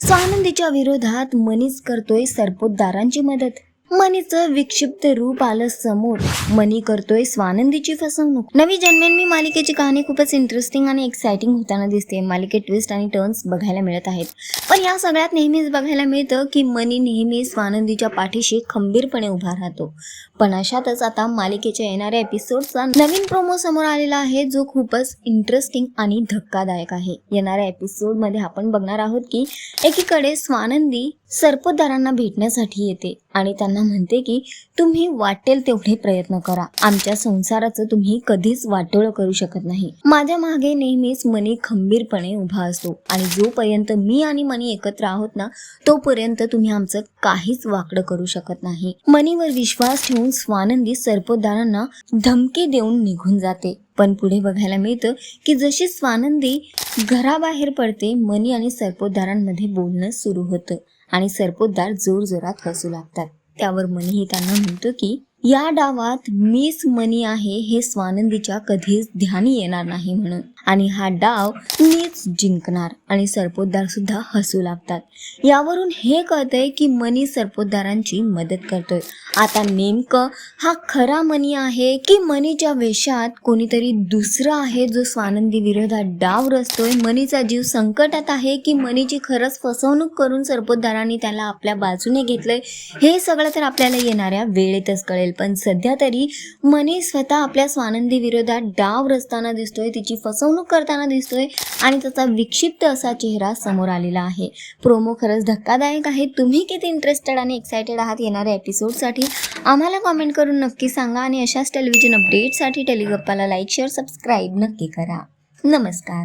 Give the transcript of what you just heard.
स्वानंदीच्या विरोधात मनीच करतोय सरपोतदारांची मदत. मनीचं विक्षिप्त रूप आलं समोर. मनी करतोय स्वानंदीची फसवणूक. नवी जन्मेन्मी मालिकेची कहाणी खूपच इंटरेस्टिंग आणि एक्साइटिंग होताना दिसते. मालिकेत ट्विस्ट आणि टर्न्स बघायला मिळत आहेत. पण या सगळ्यात नेहमीच बघायला मिळतं की मनी नेहमी स्वानंदीच्या पाठीशी खंबीरपणे उभा राहतो. पण अशातच आता मालिकेच्या येणाऱ्या एपिसोडचा नवीन प्रोमो समोर आलेला आहे जो खूपच इंटरेस्टिंग आणि धक्कादायक आहे. येणाऱ्या एपिसोडमध्ये आपण बघणार आहोत की एकीकडे स्वानंदी सरपोतदारांना भेटण्यासाठी येते आणि त्यांना म्हणते की तुम्ही वाटेल तेवढे प्रयत्न करा. आमच्या संसाराचं तुम्ही कधीच वाटोळ करू शकत नाही. माझ्या मागे नेहमीच मनी खंबीरपणे उभा असतो आणि जोपर्यंत मी आणि मनी एकत्र आहोत ना तोपर्यंत तुम्ही आमचं काहीच वाकडं करू शकत नाही. मनीवर विश्वास ठेवून स्वानंदी सर्पदारांना धमकी देऊन निघून जाते. पण पुढे बघायला मिळतं की जशी स्वानंदी घराबाहेर पडते मनी आणि सरपोतदारांमध्ये बोलणं सुरू होतं. आणि सरपोतदार जोर जोरात हसू लागतात. त्यावर मनीही त्यांना म्हणतो की या डावात मिस मनी आहे हे स्वानंदीच्या कधीच ध्यानी येणार नाही म्हणून. आणि हा डाव मीच जिंकणार आणि सरपोतदार सुद्धा हसू लागतात. यावरून हे कळतंय की मनी सरपोतदारांची मदत करतोय. आता नेमकं हा खरा मनी आहे की मनीच्या वेशात कोणीतरी दुसरा आहे जो स्वानंदी विरोधात डाव रचतोय? मनीचा जीव संकटात आहे की मनीची खरंच फसवणूक करून सरपोतदारांनी त्याला आपल्या बाजूने घेतलंय? हे सगळं तर आपल्याला येणाऱ्या वेळेतच कळेल. पण सध्या तरी मनी स्वतः आपल्या स्वानंदी विरोधात डाव रचताना दिसतोय तिची फसवणूक करताना दिसतोय आणि त्याचा विक्षिप्त असा चेहरा समोर आलेला आहे. प्रोमो खरंच धक्कादायक आहे. तुम्ही किती इंटरेस्टेड आणि एक्सायटेड आहात येणाऱ्या एपिसोडसाठी आम्हाला कॉमेंट करून नक्की सांगा आणि अशाच टेलिव्हिजन अपडेटसाठी टेलिगप्पाला लाईक शेअर सबस्क्राईब नक्की करा. नमस्कार.